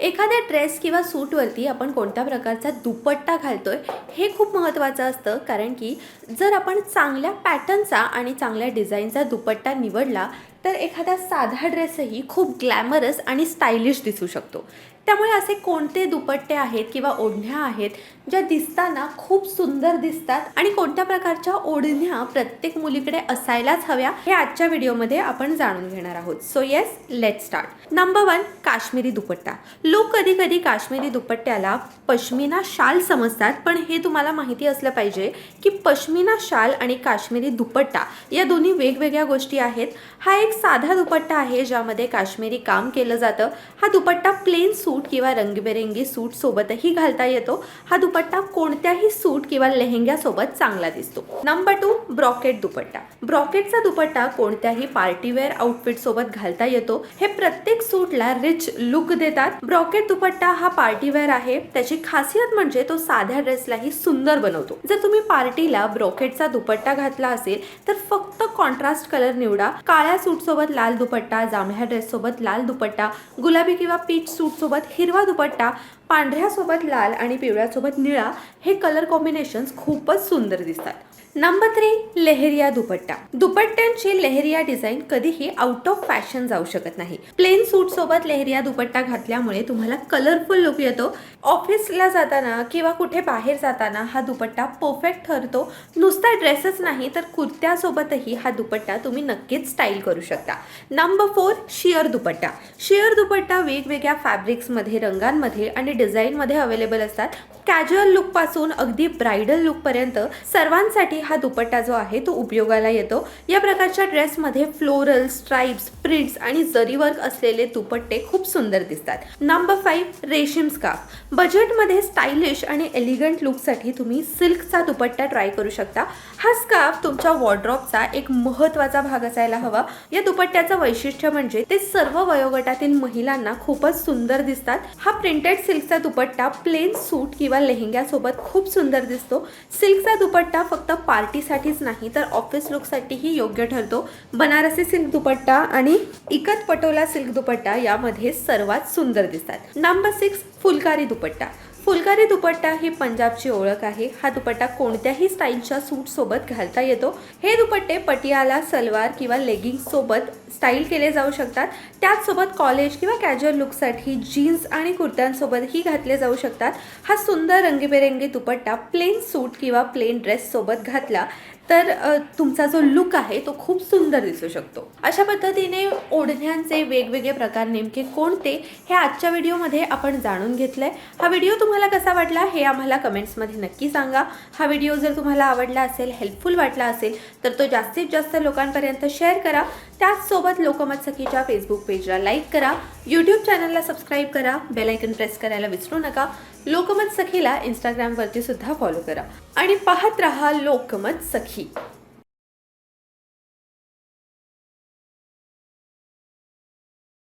एखाद्या ड्रेस किंवा सूटवरती आपण कोणत्या प्रकारचा दुपट्टा घालतोय हे खूप महत्त्वाचं असतं. कारण की जर आपण चांगल्या पॅटर्नचा आणि चांगल्या डिझाईनचा दुपट्टा निवडला तर एखादा साधा ड्रेसही खूप ग्लॅमरस आणि स्टायलिश दिसू शकतो. त्यामुळे असे कोणते दुपट्टे आहेत किंवा ओढण्या आहेत ज्या दिसताना खूप सुंदर दिसतात आणि कोणत्या प्रकारच्या ओढण्या प्रत्येक मुलीकडे असायलाच हव्या हे आजच्या व्हिडिओमध्ये आपण जाणून घेणार आहोत. So yes let start number one Kashmiri dupatta. लोक कधी कधी काश्मीरी दुपट्ट्याला पश्मिना शाल समजतात पण हे तुम्हाला माहिती असलं पाहिजे की पश्मिना शाल आणि काश्मीरी दुपट्टा या दोन्ही वेगवेगळ्या गोष्टी आहेत. हा एक साधा दुपट्टा आहे ज्यामध्ये काश्मीरी काम केलं जातं. हा दुपट्टा प्लेन सूट किंवा रंगीबेरंगी सूट सोबतही घालता येतो. हा दुपट्टा कोणत्याही सूट किंवा लेहंग्यासोबत चांगला दिसतो. नंबर टू ब्रॉकेट दुपट्टा. ब्रॉकेटचा दुपट्टा कोणत्याही पार्टीवेअर आउटफिट सोबत घालता येतो. हे प्रत्येक सूटला रिच लुक देतात. ब्रॉकेट दुपट्टा हा पार्टीवेअर आहे. त्याची खासियत म्हणजे तो साध्या ड्रेसलाही सुंदर बनवतो. जर तुम्ही पार्टीला ब्रॉकेटचा दुपट्टा घातला असेल तर फक्त कॉन्ट्रास्ट कलर निवडा. काळ्या सूट सोबत लाल दुपट्टा जांभळ्या ड्रेस सोबत लाल दुपट्टा गुलाबी किंवा पीच सूट सोबत हिरवा दुपट्टा पांढऱ्यासोबत लाल आणि पिवळ्यासोबत निळा हे कलर कॉम्बिनेशन्स खूपच सुंदर दिसतात. Number three Leheriya dupatta. दुपट्ट्यांची leheriya design कधीही आउट ऑफ फॅशन जाऊ शकत नाही. प्लेन सूट सोबत लेहरिया दुपट्टा घातल्यामुळे तुम्हाला कलरफुल लुक येतो. ऑफिसला जाताना किंवा कुठे बाहेर जाताना हा दुपट्टा परफेक्ट ठरतो. नुसता ड्रेसच नाही तर कुर्त्यासोबतही हा दुपट्टा तुम्ही नक्कीच स्टाईल करू शकता. Number four sheer dupatta. Sheer dupatta वेगवेगळ्या फॅब्रिक्समध्ये रंगांमध्ये आणि डिझाईनमध्ये अवेलेबल असतात. कॅज्युअल लुकपासून अगदी ब्रायडल लुकपर्यंत सर्वांसाठी हा दुपट्टा जो आहे तो उपयोगाला येतो. या प्रकारच्या ड्रेसमध्ये फ्लोरल स्ट्राईप्स प्रिंट्स आणि जरीवर्क असलेले दुपट्टे खूप सुंदर दिसतात. नंबर फाईव्ह रेशीम स्कार्फ. बजेटमध्ये स्टायलिश आणि एलिगंट लुकसाठी तुम्ही सिल्कचा दुपट्टा ट्राय करू शकता. हा स्कार्फ तुमच्या वॉर्ड्रॉपचा एक महत्त्वाचा भाग असायला हवा. या दुपट्ट्याचं वैशिष्ट्य म्हणजे ते सर्व वयोगटातील महिलांना खूपच सुंदर दिसतात. हा प्रिंटेड सिल्कचा दुपट्टा प्लेन सूट किंवा लेहंग्यासोबत खूप सुंदर दिसतो. सिल्कचा दुपट्टा फक्त पार्टीसाठीच नाही तर ऑफिस लुकसाठीही योग्य ठरतो. बनारसी सिल्क दुपट्टा आणि इकत पटोला सिल्क दुपट्टा यामध्ये सर्वात सुंदर दिसतात. Number six phulkari dupatta. Phulkari dupatta ही पंजाबची ओळख आहे. हा दुपट्टा कोणत्याही स्टाईलच्या सूट सोबत घालता येतो. हे दुपट्टे पटियाला सलवार किंवा लेगिंग्स सोबत स्टाईल केले जाऊ शकतात. त्याचसोबत कॉलेज किंवा कॅज्युअल लुकसाठी जीन्स आणि कुर्त्यांसोबतही घातले जाऊ शकतात. हा सुंदर रंगीबेरंगी दुपट्टा प्लेन सूट किंवा प्लेन ड्रेस सोबत घातला तर तुमचा जो लुक आहे तो खूप सुंदर दिसू शकतो. अशा पद्धतीने ओढण्यांचे वेगवेगळे प्रकार नेमके कोणते हे आजच्या व्हिडिओमध्ये आपण जाणून घेतलंय. हा व्हिडिओ तुम्हाला कसा वाटला हे आम्हाला कमेंट्समध्ये नक्की सांगा. हा व्हिडिओ जर तुम्हाला आवडला असेल हेल्पफुल वाटला असेल तर तो जास्तीत जास्त लोकांपर्यंत शेअर करा. त्याचसोबत लोकमत सखीच्या फेसबुक पेजला लाईक करा. यूट्यूब चॅनलला सबस्क्राईब करा. बेलायकन प्रेस करायला विसरू नका. लोकमत सखीला इंस्टाग्रामवरती सुद्धा फॉलो करा. आणि पाहत रहा लोकमत सखी aqui.